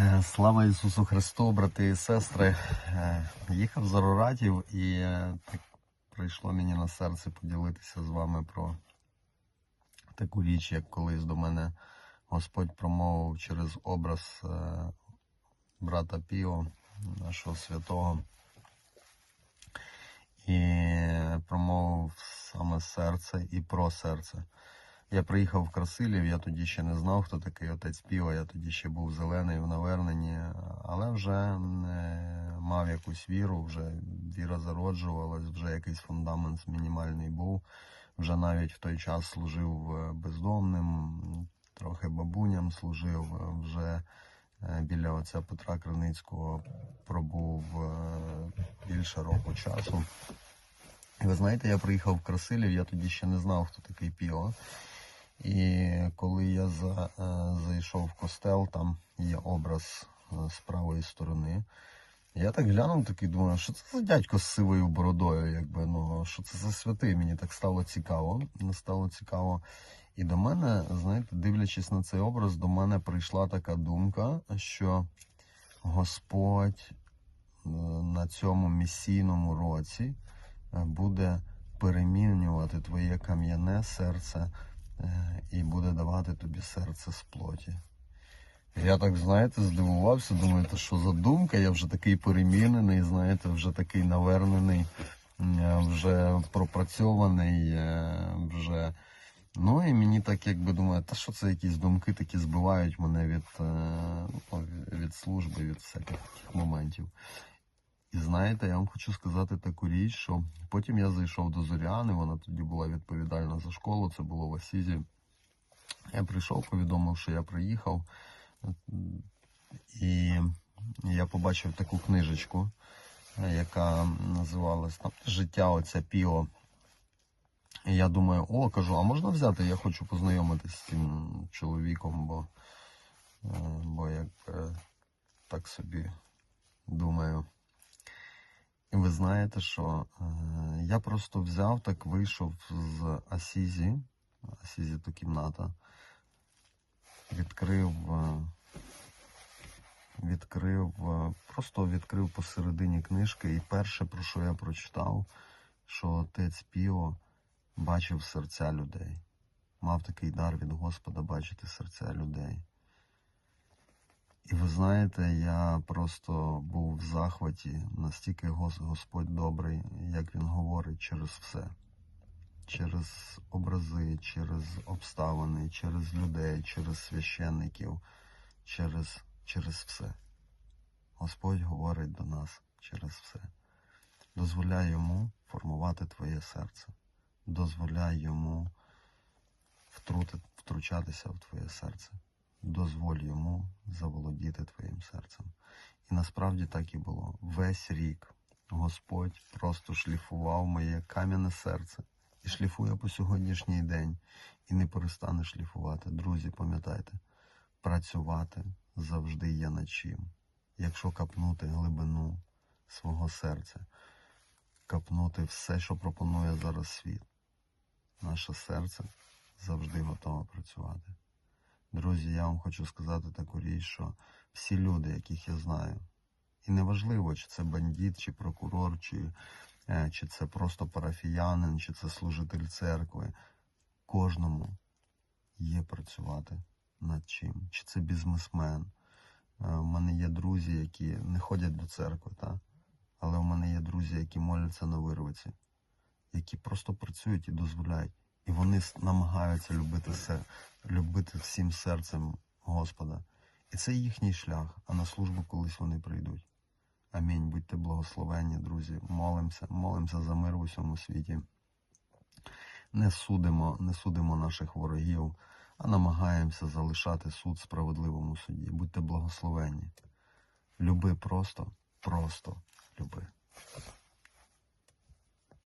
Е, Слава Ісусу Христу, брати і сестри. Е, Їхав з Ароратів і е, так прийшло мені на серце поділитися з вами про таку річ, як колись до мене Господь промовив через образ брата Піо, нашого святого, і промовив саме серце і про серце. Я приїхав в Красилів, я тоді ще не знав, хто такий отець Піо, я тоді ще був зелений в наверненні, але вже е, мав якусь віру, вже віра зароджувалась, вже якийсь фундамент мінімальний був. Вже навіть в той час служив е, бездомним, трохи бабуням служив, е, вже е, біля отця Петра Криницького пробув більше року часу. Ви знаєте, я приїхав в Красилів, я тоді ще не знав, хто такий Піо. І коли я за, е, зайшов в костел, там є образ е, з правої сторони. Я так глянув такий, думаю, що це за дядько з сивою бородою, якби, ну, що це за святий, мені так стало цікаво. Стало цікаво. І до мене, знаєте, дивлячись на цей образ, до мене прийшла така думка, що Господь е, на цьому місійному році буде перемінювати твоє кам'яне серце і буде давати тобі серце з плоті. Я так, знаєте, здивувався, думаю, то що за думка? Я вже такий перемінений, знаєте, вже такий навернений, вже пропрацьований, е, вже. Ну і мені так якби думаю, та що це якісь думки такі збивають мене від, е, ну, від служби, від всяких таких моментів. І знаєте, я вам хочу сказати таку річ, що потім я зайшов до Зоряни, вона тоді була відповідальна за школу, це було в Асізі. Я прийшов, повідомив, що я приїхав. І я побачив таку книжечку, яка називалась там Життя оця Піо. І я думаю, о, кажу, а можна взяти? Я хочу познайомитися з цим чоловіком, бо, е, бо як е, так собі думаю. Ви знаєте, що е, я просто взяв, так вийшов з Асізі, Асізі то кімната, відкрив, е, відкрив, е, просто відкрив посередині книжки, і перше, про що я прочитав, що отець Піо бачив серця людей. Мав такий дар від Господа бачити серця людей. І ви знаєте, я просто був в захваті, настільки Господь добрий, як Він говорить через все. Через образи, через обставини, через людей, через священників, через, через все. Господь говорить до нас через все. Дозволяй йому формувати твоє серце. Дозволяй йому втрути, втручатися в твоє серце. Дозволь йому заволодіти твоїм серцем. І насправді так і було. Весь рік Господь просто шліфував моє кам'яне серце і шліфує по сьогоднішній день, і не перестане шліфувати. Друзі, пам'ятайте, працювати завжди є над чим. Якщо капнути глибину свого серця, капнути все, що пропонує зараз світ, наше серце завжди готове працювати. Друзі, я вам хочу сказати таку річ, що всі люди, яких я знаю, і неважливо, чи це бандит, чи прокурор, чи, е, чи це просто парафіянин, чи це служитель церкви, кожному є працювати над чим. Чи це бізнесмен. Е, У мене є друзі, які не ходять до церкви, та? але у мене є друзі, які моляться на вирвиці, які просто працюють і дозволяють. І вони намагаються любити, се, любити всім серцем Господа. І це їхній шлях, а на службу колись вони прийдуть. Амінь. Будьте благословенні, друзі. Молимося, молимося за мир в усьому світі. Не судимо, не судимо наших ворогів, а намагаємося залишати суд справедливому суді. Будьте благословенні. Люби просто, просто люби.